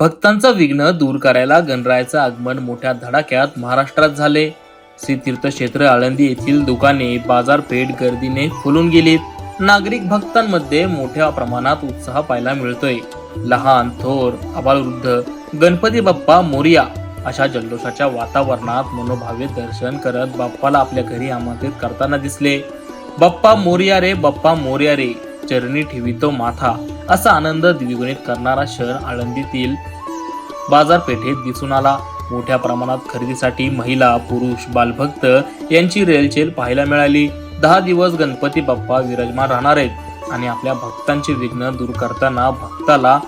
भक्तांचं विघ्न दूर करायला गणरायाचं आगमन मोठ्या धडाक्यात महाराष्ट्रात झाले. श्री तीर्थक्षेत्र आळंदी येथील दुकाने बाजारपेठ गर्दीने फुलून गेलीत. नागरिक भक्तांमध्ये मोठ्या प्रमाणात उत्साह पाहायला मिळतोय. लहान थोर आबालवृद्ध गणपती बाप्पा मोरिया अशा जल्लोषाच्या वातावरणात मनोभावे दर्शन करत बाप्पाला आपल्या घरी आमंत्रित करताना दिसले. बाप्पा मोरिया रे बाप्पा मोरिया रे चरणी ठेवितो माथा. असा आनंद द्विगुणित करणारा शहर आळंदीतील बाजारपेठेत दिसून आला. मोठ्या प्रमाणात खरेदीसाठी महिला पुरुष बालभक्त यांची रेलचेल पाहायला मिळाली. दहा दिवस गणपती बाप्पा विराजमान राहणार आहेत आणि आपल्या भक्तांचे विघ्न दूर करताना भक्ताला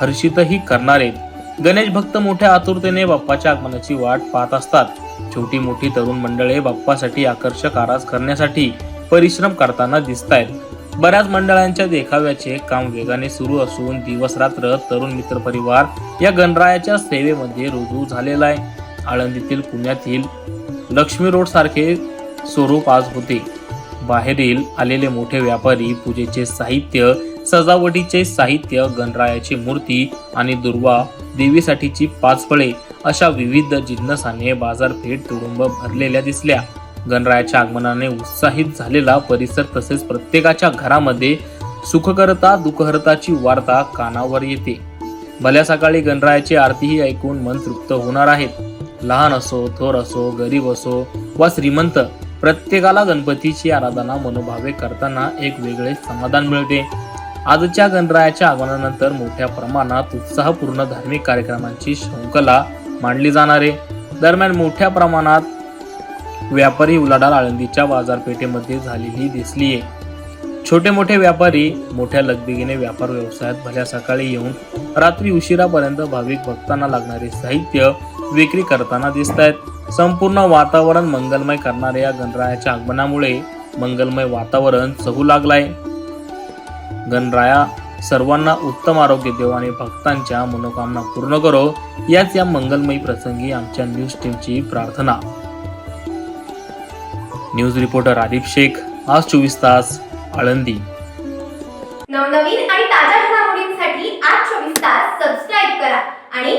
हर्षितही करणार आहेत. गणेश भक्त मोठ्या आतुरतेने बाप्पाच्या आगमनाची वाट पाहत असतात. छोटी मोठी तरुण मंडळे बाप्पासाठी आकर्षक आरास करण्यासाठी परिश्रम करताना दिसत आहेत बऱ्याच मंडळांच्या देखाव्याचे काम वेगाने सुरू असून दिवस रात्र तरुण मित्र परिवार या गणरायाच्या सेवेमध्ये रुजू झालेला आहे. आळंदीतील पुण्यातील लक्ष्मी रोड सारखे स्वरूप आज होते. बाहेरील आलेले मोठे व्यापारी पूजेचे साहित्य सजावटीचे साहित्य गणरायाची मूर्ती आणि दुर्वा देवीसाठीची पाच फळे अशा विविध जिन्नसाने बाजारपेठ तुडुंब भरलेल्या दिसल्या. गणरायाच्या आगमनाने उत्साहित झालेला परिसर तसेच प्रत्येकाच्या घरामध्ये सुखकरता दुखहरताची वार्ता कानावर येते. भल्या सकाळी गणरायाची आरतीही ऐकून मन तृप्त होणार आहेत लहान असो थोर असो गरीब असो वा श्रीमंत प्रत्येकाला गणपतीची आराधना मनोभावे करताना एक वेगळे समाधान मिळते. आजच्या गणरायाच्या आगमनानंतर मोठ्या प्रमाणात उत्साहपूर्ण धार्मिक कार्यक्रमांची शृंखला मांडली जाणार आहे. दरम्यान मोठ्या प्रमाणात व्यापारी उलाढाल आळंदीच्या बाजारपेठेमध्ये झालेली दिसलीये. छोटे मोठे व्यापारी मोठ्या लगबगीने व्यापार व्यवसायात भल्या सकाळी येऊन रात्री उशिरापर्यंत भाविक भक्तांना लागणारे साहित्य विक्री करताना दिसत आहेत संपूर्ण वातावरण मंगलमय करणाऱ्या या गणरायाच्या आगमनामुळे मंगलमय वातावरण चहू लागलाय. गणराया सर्वांना उत्तम आरोग्य देव आणि भक्तांच्या मनोकामना पूर्ण करो. याच या मंगलमयी प्रसंगी आमच्या न्यूज टीमची प्रार्थना. न्यूज रिपोर्टर आरिफ शेख आज चोवीस तास आळंदी. नवनवीन आणि ताज्या घडामोडींसाठी आज चोवीस तास सबस्क्राईब करा आणि